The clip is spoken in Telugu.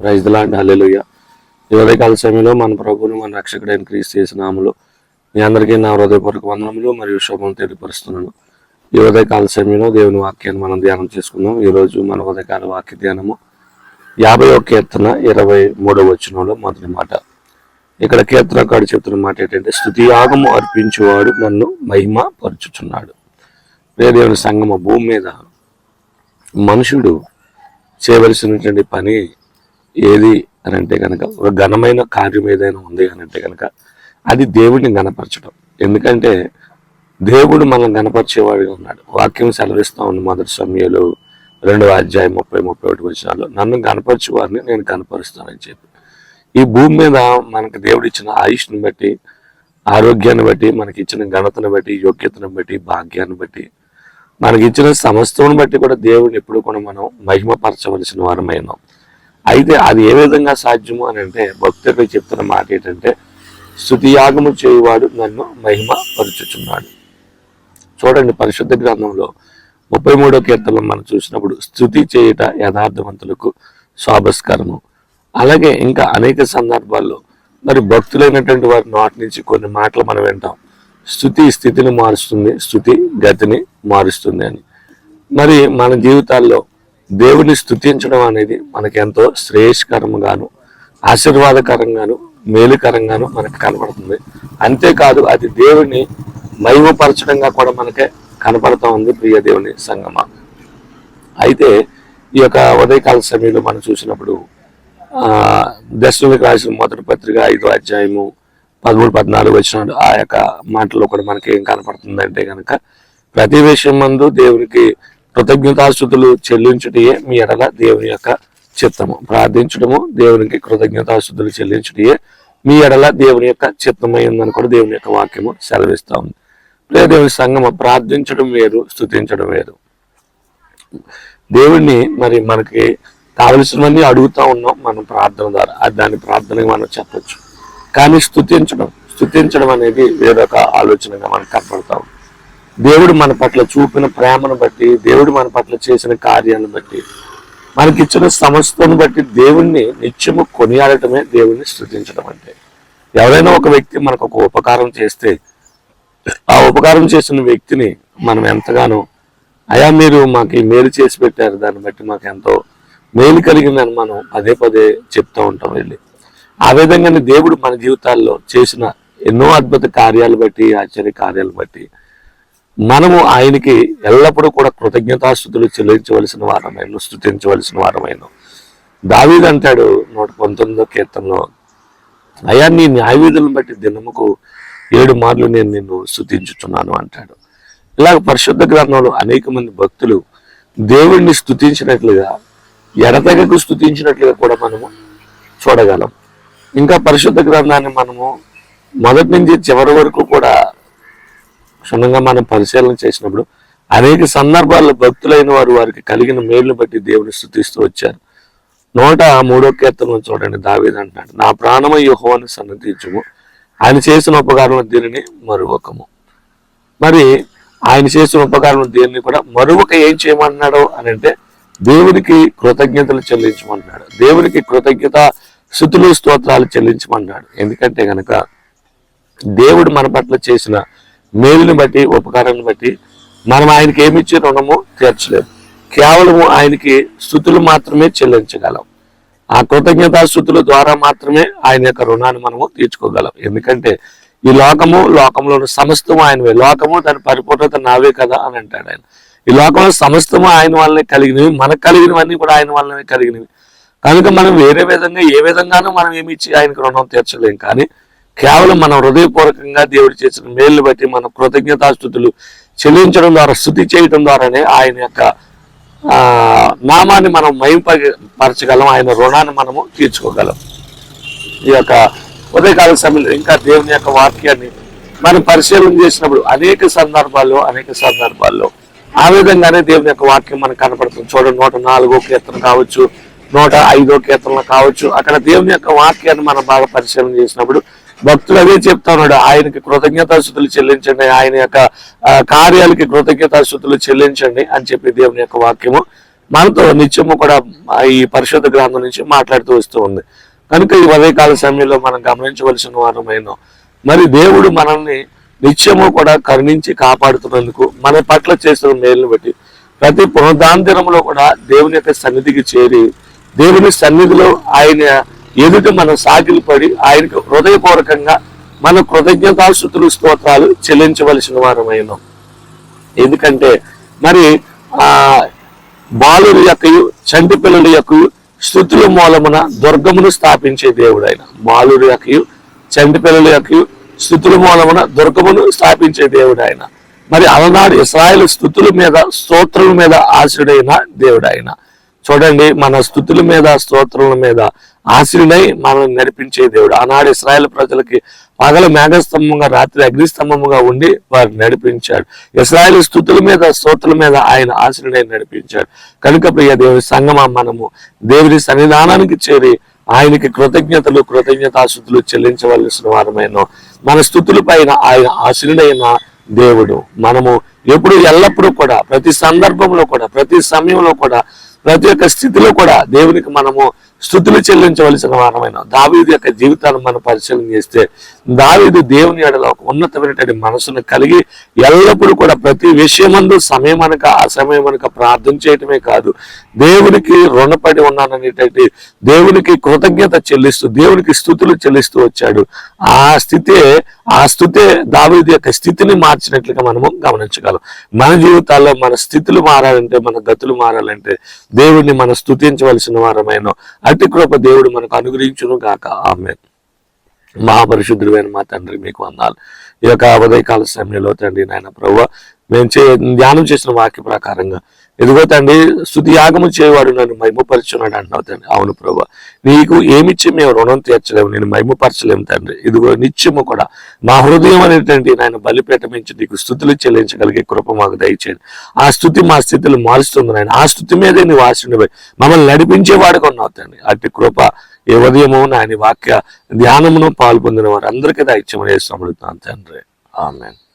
ప్రైజ్ లాంటి హల్లెలూయ. ఈ ఉదయకాల సమయంలో మన ప్రభువును మన రక్షకుడైన క్రీస్తు చేసిన నామములో మీ అందరికీ నా హృదయపూర్వక వందనములు మరియు శుభం తెలియపరుస్తున్నాను. ఈ ఉదయకాల సమయంలో దేవుని వాక్యాన్ని మనం ధ్యానం చేసుకుందాం. ఈరోజు మన ఉదయకాల వాక్య ధ్యానము యాభై ఒక కీర్తన ఇరవై మూడవ వచనంలో మొదటి మాట. ఇక్కడ కీర్తనకాడు చెప్తున్న మాట ఏంటంటే స్థుతి యాగము అర్పించేవాడు నన్ను మహిమ పరుచుచున్నాడు. రే దేవుని సంగమ భూమి మీద మనుషుడు చేయవలసినటువంటి పని ఏది అని అంటే కనుక ఒక ఘనమైన కార్యం ఏదైనా ఉంది అని అంటే కనుక అది దేవుడిని గణపరచడం ఎందుకంటే దేవుడు మనం గణపరిచేవాడిగా ఉన్నాడు. వాక్యం సెలవిస్తా ఉంది మొదటి సమయంలో రెండవ అధ్యాయం ముప్పై ముప్పై ఒకటి వచ్చినాలు నన్ను గణపరిచే వారిని నేను గణపరుస్తానని చెప్పి. ఈ భూమి మీద మనకు దేవుడు ఇచ్చిన ఆయుష్ని బట్టి ఆరోగ్యాన్ని బట్టి మనకి ఇచ్చిన ఘనతను బట్టి యోగ్యతను బట్టి భాగ్యాన్ని బట్టి మనకి ఇచ్చిన సమస్తను బట్టి కూడా దేవుడిని ఎప్పుడు కూడా మనం మహిమపరచవలసిన వారమైనాం. అయితే అది ఏ విధంగా సాధ్యము అని అంటే భక్తుడు చెప్తున్న మాట ఏంటంటే స్థుతియాగము చేయువాడు నన్ను మహిమ పరుచుచున్నాడు చూడండి పరిశుద్ధ గ్రంథంలో ముప్పై మూడో కీర్తనలో మనం చూసినప్పుడు స్థుతి చేయుట యథార్థవంతులకు శోభస్కరము అలాగే ఇంకా అనేక సందర్భాల్లో మరి భక్తులైనటువంటి వారి నోటి నుంచి కొన్ని మాటలు మనం వింటాం. స్థుతి స్థితిని మారుస్తుంది స్థుతి గతిని మారుస్తుంది అని. మరి మన జీవితాల్లో దేవుని స్థుతించడం అనేది మనకెంతో ఎంతో శ్రేయస్కరంగాను ఆశీర్వాదకరంగాను మేలుకరంగాను మనకు కనపడుతుంది అంతేకాదు అది దేవుని మహిమపరచడంగా కూడా మనకే కనపడుతూ ఉంది ప్రియ దేవుని సంగమ. అయితే ఈ యొక్క ఉదయకాల సమయంలో మనం చూసినప్పుడు ఆ దశమికి రాసిన మొదటి పత్రిక ఐదో అధ్యాయము పదమూడు పద్నాలుగు వచ్చిన ఆ యొక్క మాటలో కూడా మనకి ఏం కనపడుతుంది అంటే కనుక ప్రతి విషయం మందు దేవునికి కృతజ్ఞతాస్థుతులు చెల్లించుటయే మీ ఎడల దేవుని యొక్క చిత్తము. ప్రార్థించడము దేవునికి కృతజ్ఞతాస్థుతులు చెల్లించుటయే మీ ఎడల దేవుని యొక్క చిత్తమై ఉందని కూడా దేవుని యొక్క వాక్యము సెలవిస్తా ఉంది. ప్రియ దేవుని సంగమ ప్రార్థించడం వేరు స్థుతించడం వేరు. దేవుణ్ణి మరి మనకి కావలసినవన్నీ అడుగుతా ఉన్నాం మనం ప్రార్థన ద్వారా. అది దాని ప్రార్థనగా మనం చెప్పచ్చు. కానీ స్థుతించడం స్థుతించడం అనేది వేరొక ఆలోచనగా మనకు కనపడతా ఉంది. దేవుడు మన పట్ల చూపిన ప్రేమను బట్టి దేవుడు మన పట్ల చేసిన కార్యాలను బట్టి మనకిచ్చిన సమస్తను బట్టి దేవుణ్ణి నిత్యము కొనియాడటమే దేవుణ్ణి సృజించడం అంటే. ఎవరైనా ఒక వ్యక్తి మనకు ఒక ఉపకారం చేస్తే ఆ ఉపకారం చేసిన వ్యక్తిని మనం ఎంతగానో అయా మీరు మాకు ఈ మేలు చేసి పెట్టారు దాన్ని బట్టి మాకు ఎంతో మేలు కలిగిందని మనం పదే పదే చెప్తూ ఉంటాం వెళ్ళి. ఆ విధంగానే దేవుడు మన జీవితాల్లో చేసిన ఎన్నో అద్భుత కార్యాలు బట్టి ఆశ్చర్య కార్యాలు బట్టి మనము ఆయనకి ఎల్లప్పుడూ కూడా కృతజ్ఞతాస్థుతులు చెల్లించవలసిన వారమైన స్థుతించవలసిన వారమైన దావీద్ అంటాడు నూట పంతొమ్మిదో కీర్తనలో అయ్యా నీ న్యాయవిధులను బట్టి దినముకు ఏడు మార్లు నేను నిన్ను స్థుతించుతున్నాను అంటాడు. ఇలాగ పరిశుద్ధ గ్రంథంలో అనేక మంది భక్తులు దేవుణ్ణి స్థుతించినట్లుగా ఎడతెగకు స్థుతించినట్లుగా కూడా మనము చూడగలం. ఇంకా పరిశుద్ధ గ్రంథాన్ని మనము మొదటి నుంచి చివరి వరకు కూడా క్షుణ్ణంగా మనం పరిశీలన చేసినప్పుడు అనేక సందర్భాల్లో భక్తులైన వారు వారికి కలిగిన మేలును బట్టి దేవుని స్థుతిస్తూ వచ్చారు. నూట మూడో కీర్తనలో చూడండి దావేది అంటున్నాడు. నా ప్రాణమ యుహోని సన్నతించుము. ఆయన చేసిన ఉపకారం దీనిని మరువకము. మరి ఆయన చేసిన ఉపకారం దీన్ని కూడా మరొక ఏం చేయమన్నాడు అని అంటే దేవునికి కృతజ్ఞతలు చెల్లించమన్నాడు దేవునికి కృతజ్ఞత స్థుతులు స్తోత్రాలు చెల్లించమన్నాడు ఎందుకంటే గనక దేవుడు మన పట్ల చేసిన మేలుని బట్టి ఉపకారాన్ని బట్టి మనం ఆయనకి ఏమిచ్చి రుణము తీర్చలేము. కేవలము ఆయనకి స్థుతులు మాత్రమే చెల్లించగలం. ఆ కృతజ్ఞతా స్థుతుల ద్వారా మాత్రమే ఆయన యొక్క రుణాన్ని మనము తీర్చుకోగలం. ఎందుకంటే ఈ లోకము లోకంలోని సమస్తము ఆయనవే. లోకము దాని పరిపూర్ణత నావే కదా అని అంటాడు ఆయన. ఈ లోకంలో సమస్తము ఆయన వల్లనే కలిగినవి మనకు కలిగినవన్నీ కూడా ఆయన వల్లనే కలిగినవి. కనుక మనం వేరే విధంగా ఏ విధంగానూ మనం ఏమి ఇచ్చి ఆయనకు రుణం తీర్చలేం కానీ కేవలం మనం హృదయపూర్వకంగా దేవుడు చేసిన మేలు బట్టి మన కృతజ్ఞతాస్థుతులు చెల్లించడం ద్వారా స్థుతి చేయడం ద్వారానే ఆయన యొక్క నామాన్ని మనం మయంపరచగలం ఆయన రుణాన్ని మనము తీర్చుకోగలం. ఈ యొక్క ఉదయకాల సమయంలో ఇంకా దేవుని యొక్క వాక్యాన్ని మనం పరిశీలన చేసినప్పుడు అనేక సందర్భాల్లో అనేక సందర్భాల్లో ఆ విధంగానే దేవుని యొక్క వాక్యం మనకు కనపడుతుంది. చూడండి నూట నాలుగో కీర్తన కావచ్చు నూట ఐదో కీర్తనలు కావచ్చు. అక్కడ దేవుని యొక్క వాక్యాన్ని మనం బాగా పరిశీలన చేసినప్పుడు భక్తులు అదే చెప్తాన్నాడు ఆయనకి కృతజ్ఞతాశుతులు చెల్లించండి. ఆయన యొక్క కార్యాలకి కృతజ్ఞతాశుతులు చెల్లించండి అని చెప్పి దేవుని యొక్క వాక్యము మనతో నిత్యము కూడా ఈ పరిశుద్ధ గ్రంథం నుంచి మాట్లాడుతూ వస్తూ ఉంది. కనుక ఈ ఉదయకాల సమయంలో మనం గమనించవలసిన వారమైన మరి దేవుడు మనల్ని నిత్యము కూడా కరుణించి కాపాడుతున్నందుకు మన పట్ల చేసిన మేలును బట్టి ప్రతి పునరుద్ధాంతరంలో కూడా దేవుని యొక్క సన్నిధికి చేరి దేవుని సన్నిధిలో ఆయన ఎదుట మనం సాగిలు పడి ఆయనకు హృదయపూర్వకంగా మన కృతజ్ఞతాశుతులు స్తోత్రాలు చెల్లించవలసిన వారమైన ఎందుకంటే మరి ఆ బాలుడి యొక్కయు చంటి పిల్లల యొక్క స్థుతుల మూలమున దుర్గమును స్థాపించే దేవుడు ఆయన బాలుడి యొక్కయు చంటి పిల్లల యొక్క స్థుతుల మూలమున దుర్గమును స్థాపించే దేవుడు ఆయన మరి అలనాడు ఇస్రాయల్ స్థుతుల మీద స్తోత్రుల మీద ఆశుడైన దేవుడు ఆయన చూడండి మన స్థుతుల మీద స్తోత్రుల మీద ఆశ్రుడై మనల్ని నడిపించే దేవుడు. ఆనాడు ఇస్రాయల్ ప్రజలకి పగల మేఘస్తంభంగా రాత్రి అగ్నిస్తంభముగా ఉండి వారిని నడిపించాడు. ఇస్రాయల్ స్థుతుల మీద స్తోత్రుల మీద ఆయన ఆశ్రుడై నడిపించాడు. కనుక ప్రియ దేవుని సంగమ మనము దేవుని సన్నిధానానికి చేరి ఆయనకి కృతజ్ఞతలు కృతజ్ఞతాశుతులు చెల్లించవలసిన వారమైన మన స్థుతుల పైన ఆయన ఆశ్రుడైన దేవుడు మనము ఎప్పుడు ఎల్లప్పుడూ కూడా ప్రతి సందర్భంలో కూడా ప్రతి సమయంలో కూడా ప్రతి ఒక్క స్థితిలో కూడా దేవునికి మనము స్థుతులు చెల్లించవలసిన వారమైన దావీదు యొక్క జీవితాన్ని మనం పరిశీలన చేస్తే దావీదు దేవుని ఎడలో ఒక ఉన్నతమైనటువంటి మనసును కలిగి ఎల్లప్పుడూ కూడా ప్రతి విషయమందు సమయం అనక అసమయం అనక ప్రార్థన చేయటమే కాదు దేవునికి రుణపడి ఉన్నాననేటువంటి దేవునికి కృతజ్ఞత చెల్లిస్తూ దేవునికి స్థుతులు చెల్లిస్తూ వచ్చాడు. ఆ స్థితే ఆ స్థుతే దావీదు యొక్క స్థితిని మార్చినట్లుగా మనము గమనించగలం. మన జీవితాల్లో మన స్థితులు మారాలంటే మన గతులు మారాలంటే దేవుడిని మనం స్థుతించవలసిన వారమైన అతి కృప దేవుడు మనకు అనుగ్రహించును గాక. ఆమె మహాపరిశుద్ధుడైన మా తండ్రి మీకు వందాలు. ఈ యొక్క ఉదయకాల సమయంలో తండ్రి నాయన ప్రభు మేము చే ధ్యానం చేసిన వాక్య ప్రకారంగా. ఎదుగో తండ్రి స్థుతి చేయవాడు నన్ను మైమపరచున్నాడు అంటున్నావు తండ్రి. అవును ప్రభు. నీకు ఏమిచ్చి మేము రుణం తీర్చలేము నేను మైమపరచలేము తండ్రి. ఇదిగో నిత్యము కూడా మా హృదయం అనేటువంటి నాయన బలిపేటమించి నీకు స్థుతులు చెల్లించగలిగే కృప మాకు దయచేయండి. ఆ స్థుతి మా స్థితిలో మారుస్తుంది నాయన. ఆ స్థుతి మీదే నీ వాసినవి మమ్మల్ని నడిపించేవాడుగా ఉన్నావు తండ్రి. అట్టి కృప ఏ ఉదయము నాయన వాక్య ధ్యానమును పాల్పొందిన వారు అందరికీ దయచేయమని అడుగుతున్నాను తండ్రి. ఆమెన్.